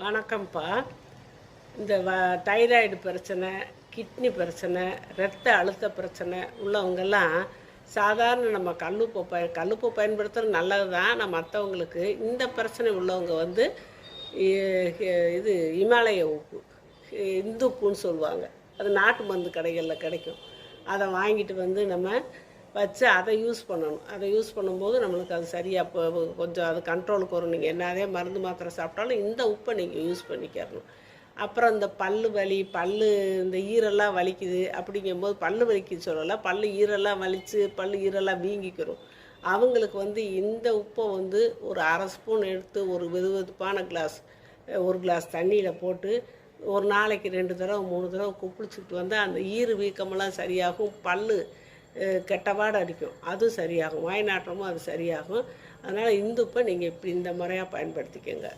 வணக்கம்ப்பா. இந்த வ தைராய்டு பிரச்சனை கிட்னி பிரச்சனை இரத்த அழுத்த பிரச்சனை உள்ளவங்கெல்லாம் சாதாரண நம்ம கல்லுப்பை பய கல்லுப்பை பயன்படுத்துகிறது நல்லது தான் நான் மற்றவங்களுக்கு இந்த பிரச்சனை உள்ளவங்க வந்து இது இமாலய உப்பு இந்து உப்புன்னு சொல்லுவாங்க. அது நாட்டு மருந்து கடைகளில் கிடைக்கும். அதை வாங்கிட்டு வந்து நம்ம வச்சு அதை யூஸ் பண்ணணும். அதை யூஸ் பண்ணும்போது நம்மளுக்கு அது சரியாக இப்போ கொஞ்சம் அது கண்ட்ரோலுக்கு வரும். நீங்கள் என்னதே மருந்து மாத்திரை சாப்பிட்டாலும் இந்த உப்பை நீங்கள் யூஸ் பண்ணிக்கிறணும். அப்புறம் இந்த பல்லு வலி பல்லு இந்த ஈரெல்லாம் வலிக்குது அப்படிங்கும்போது பல்லு வலிக்கு சொல்லலை பல்லு ஈரெல்லாம் வலிச்சு பல்லு ஈரெல்லாம் வீங்கிக்கிறோம். அவங்களுக்கு வந்து இந்த உப்பை வந்து ஒரு அரை ஸ்பூன் எடுத்து ஒரு வெது வெதுப்பான கிளாஸ் ஒரு கிளாஸ் தண்ணியில் போட்டு ஒரு நாளைக்கு ரெண்டு தடவை மூணு தடவை குப்பிளிச்சுக்கிட்டு வந்தால் அந்த ஈறு வீக்கமெல்லாம் சரியாகும். பல்லு கெட்டபாடு அடிக்கும் அதுவும் சரியாகும். வாய்நாட்டமும் அது சரியாகும். அதனால் இந்துப்பை நீங்கள் இப்படி இந்த முறையாக பயன்படுத்திக்கோங்க.